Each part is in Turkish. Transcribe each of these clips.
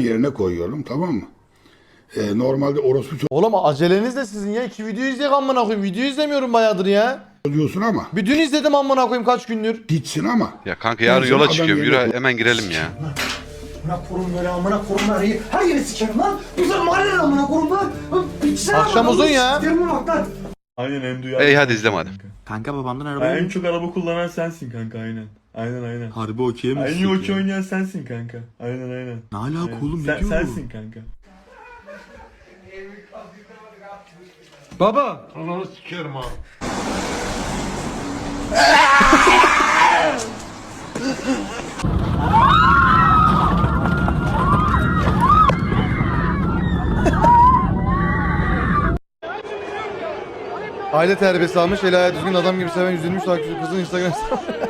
yerine koyuyorum tamam mı? Ee, normalde orospu Oğlum aceleniz de sizin ya. İki video izleyek amına koyayım. Video izlemiyorum bayağıdır ya. çocuğusun ama Bir dün izledim amına koyayım kaç gündür. gitsin ama. Ya kanka yarın yola adam çıkıyorum. Yürü hemen girelim ya. Amına korum böyle amına korum her her yeri sikerim lan. Güzel mahalle amına korum lan. Bitsin Akşam uzun ya. Sikerim bak lan. Aynen en duyarlı. Ey hadi izleme hadi. Kanka babamdan Ha, araba en çok araba kullanan sensin kanka aynen. Aynen aynen. Harbi okey mi? En iyi okey oynayan sensin kanka. Aynen aynen. Ne alaka Aynen. oğlum Sen, diyor sensin kanka. Aile terbiyesi almış. El ayağı düzgün adam gibi seven 123 takipçi kızın Instagram hesabı.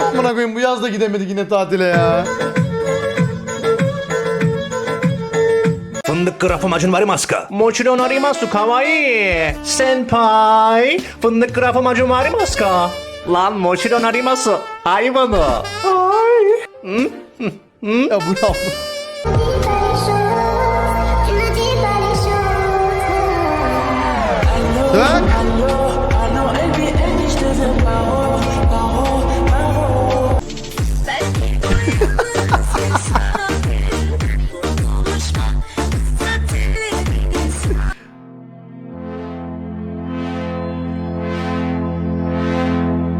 Amına koyayım bu yaz da gidemedik yine tatile ya. Fındık grafı macun var maska. Mochiro narimasu kawaii. Senpai. Fındık grafı macun var maska. Lan mochiro narimasu. Hayvanı. Ay. Ya bu ne amına-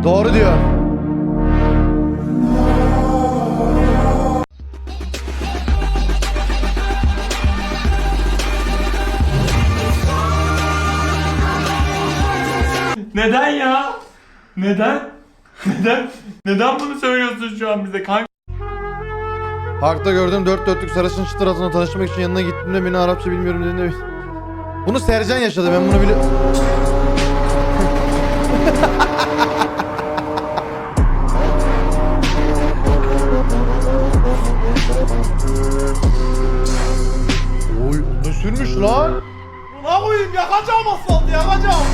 Doğru diyor. Neden ya? Neden? Neden? Neden bunu söylüyorsun şu an bize kanka? Parkta gördüğüm dört dörtlük sarışın çıtır adına tanışmak için yanına gittiğimde beni Arapça bilmiyorum dediğinde Bunu Sercan yaşadı ben bunu biliyorum. sürmüş lan? Buna koyayım yakacağım asfaltı yakacağım.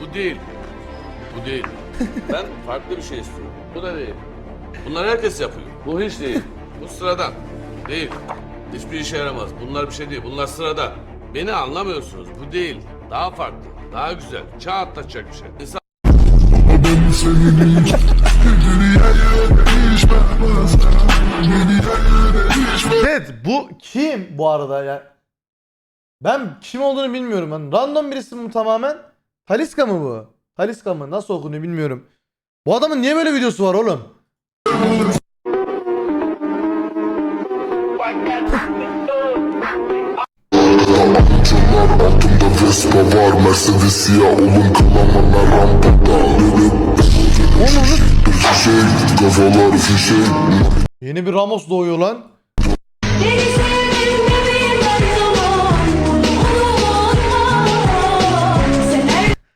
Bu değil. Bu değil. Ben farklı bir şey istiyorum. Bu da değil. Bunlar herkes yapıyor. Bu hiç değil. Bu sıradan. Değil. Hiçbir işe yaramaz. Bunlar bir şey değil. Bunlar sıradan. Beni anlamıyorsunuz. Bu değil. Daha farklı. Daha güzel. Çağ atlatacak bir şey. İnsan Evet bu kim bu arada ya? Ben kim olduğunu bilmiyorum. Ben random birisi mi bu tamamen? Taliska mı bu? Taliska mı? Nasıl okunuyor bilmiyorum. Bu adamın niye böyle videosu var oğlum? Altımda Vespa var Mercedes siyah olun kılamana rampada Yeni bir Ramos doğuyor lan.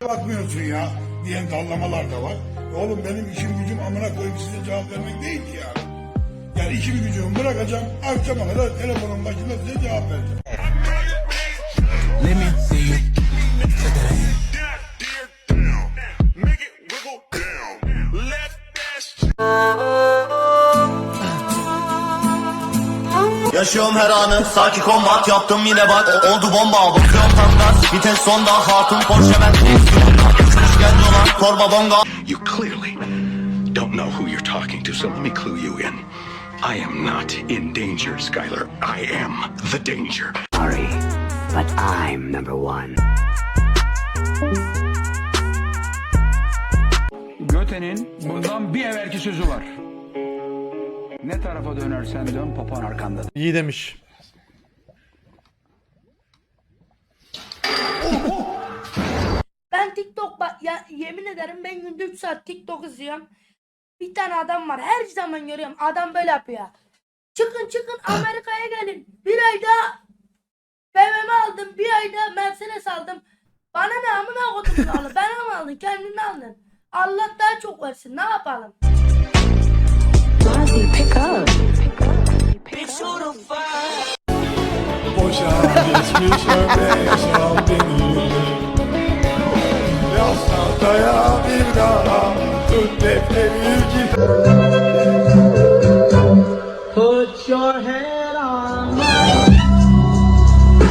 Bakmıyorsun ya diyen dallamalar da var. Oğlum benim işim gücüm amına koyup size cevap vermek değil ki ya. Yani işimi gücümü bırakacağım akşama kadar telefonun başında size cevap vereceğim. Yaşıyorum her anı Saki kombat yaptım yine bak Oldu bomba bakıyorum tam gaz Vites sonda hatun Porsche ben geldi olan torba bonga You clearly don't know who you're talking to, so let me clue you in. I am not in danger, Skylar. I am the danger. Sorry, but I'm number one. Göte'nin bundan bir evvelki sözü var. Ne tarafa dönersen dön papan arkanda. İyi demiş. Ben TikTok bak ya yemin ederim ben günde 3 saat TikTok izliyorum. Bir tane adam var her zaman görüyorum adam böyle yapıyor. Çıkın çıkın Amerika'ya gelin. Bir ayda BMW aldım. Bir ayda Mercedes aldım. Bana ne amına kodum aldı. Ben mi aldın? Kendin aldın. Allah daha çok versin. Ne yapalım? Boşa geçmiş ömre yaşam denildi. Yaz tahtaya bir daha tut defteri git.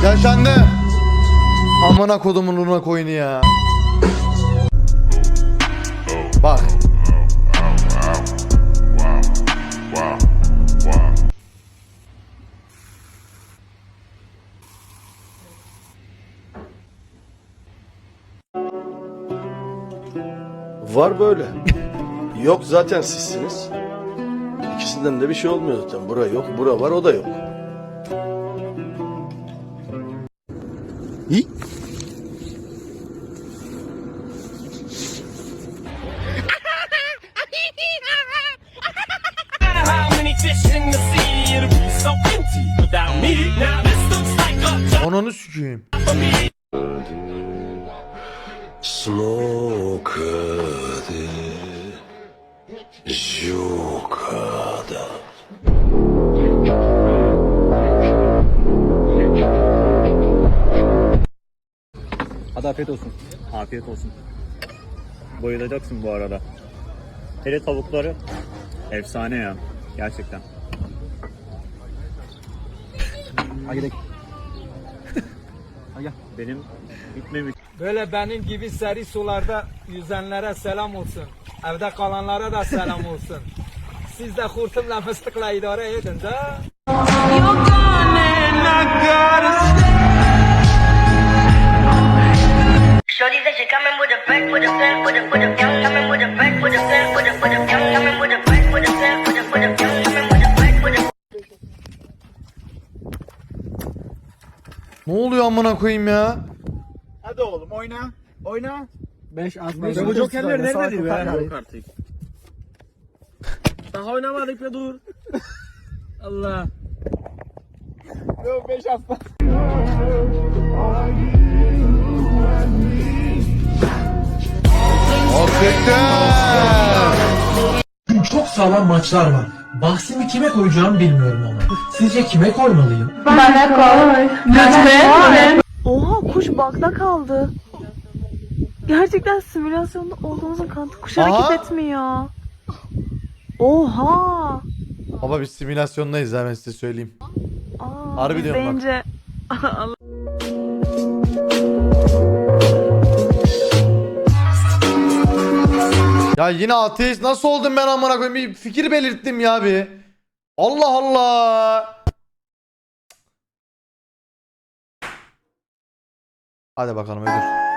Yaşandı. Amına kodumun runa koyunu ya. Bak. Var böyle. Yok zaten sizsiniz. İkisinden de bir şey olmuyor zaten. Bura yok, bura var, o da yok. İyi. Ananı sikeyim. Smoke Jukada. Hadi afiyet olsun. Afiyet olsun. Bayılacaksın bu arada. Hele tavukları efsane ya. Gerçekten. Hadi gidelim. Hadi gel. Benim bitmemiş. Böyle benim gibi seri sularda yüzenlere selam olsun. Evde kalanlara da selam olsun. Siz de kurtumla fıstıkla idare edin de. Shorty said she coming with a back with a fan with a with a young coming with a back with a fan with a with a young coming with a back with a fan with a with a young coming with a back with a Ne oluyor amına koyayım ya? Hadi oğlum oyna. Oyna. 5 az. Bu jokerler nerede be? Yok artık. Daha oynamadık be dur. Allah. Yok 5 hafta. Sağlam maçlar var. Bahsimi kime koyacağımı bilmiyorum ama. Sizce kime koymalıyım? Oha kuş bakta kaldı. Gerçekten simülasyonda olduğumuzun kanıtı kuş Aha. hareket etmiyor. Oha. Baba biz simülasyondayız ha ben size söyleyeyim. Aa, Harbi diyorum bak. bence... Ya yine ateist nasıl oldum ben amına koyayım bir fikir belirttim ya bir. Allah Allah. Hadi bakalım ödül.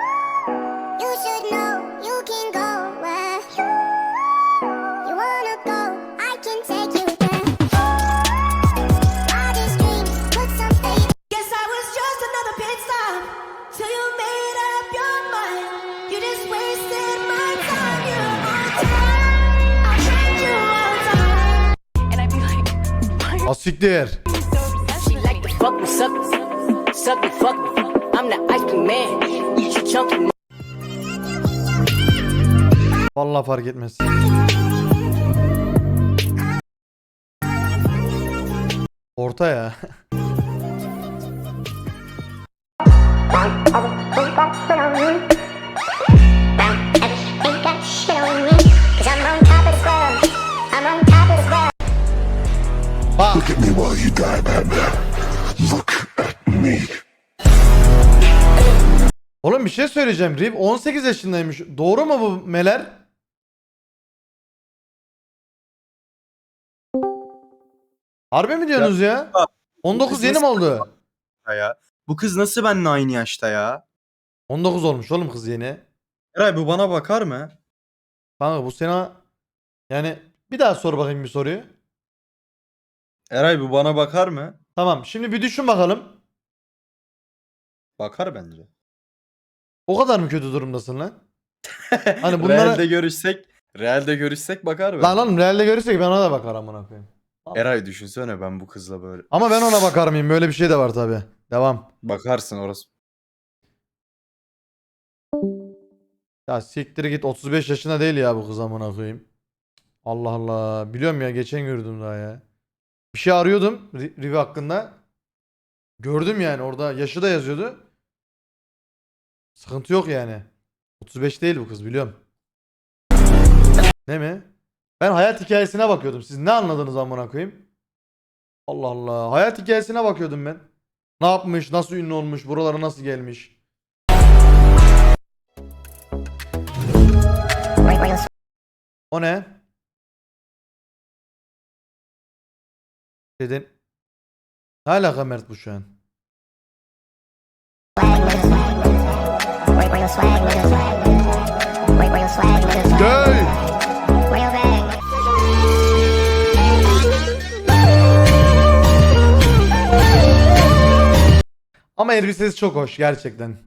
Chunky. Vallahi fark etmez. Orta ya. Bak. Look at me while you die, Batman. Look at me. Oğlum bir şey söyleyeceğim. Riv 18 yaşındaymış. Doğru mu bu Meler? Harbi mi diyorsunuz ya? 19 yeni mi oldu? ya. Bu kız nasıl benimle aynı yaşta ya? 19 olmuş oğlum kız yeni. Eray bu bana bakar mı? Kanka bu sene yani bir daha sor bakayım bir soruyu. Eray bu bana bakar mı? Tamam şimdi bir düşün bakalım. Bakar bence. O kadar mı kötü durumdasın lan? Hani bunlara... Realde görüşsek, realde görüşsek bakar bence. Lan oğlum realde görürsek ben ona da bakarım amına koyayım. Eray düşünsene ben bu kızla böyle. Ama ben ona bakar mıyım? Böyle bir şey de var tabi. Devam. Bakarsın orası. Ya siktir git 35 yaşında değil ya bu kız amına koyayım. Allah Allah. Biliyorum ya geçen gördüm daha ya. Bir şey arıyordum Ri- Rivi hakkında. Gördüm yani orada yaşı da yazıyordu. Sıkıntı yok yani. 35 değil bu kız biliyorum. Ne mi? Ben hayat hikayesine bakıyordum. Siz ne anladınız amına koyayım? Allah Allah. Hayat hikayesine bakıyordum ben. Ne yapmış, nasıl ünlü olmuş, buralara nasıl gelmiş. O ne? Dedin. Ne alaka Mert bu şu an? Göy! Ama elbisesi çok hoş gerçekten.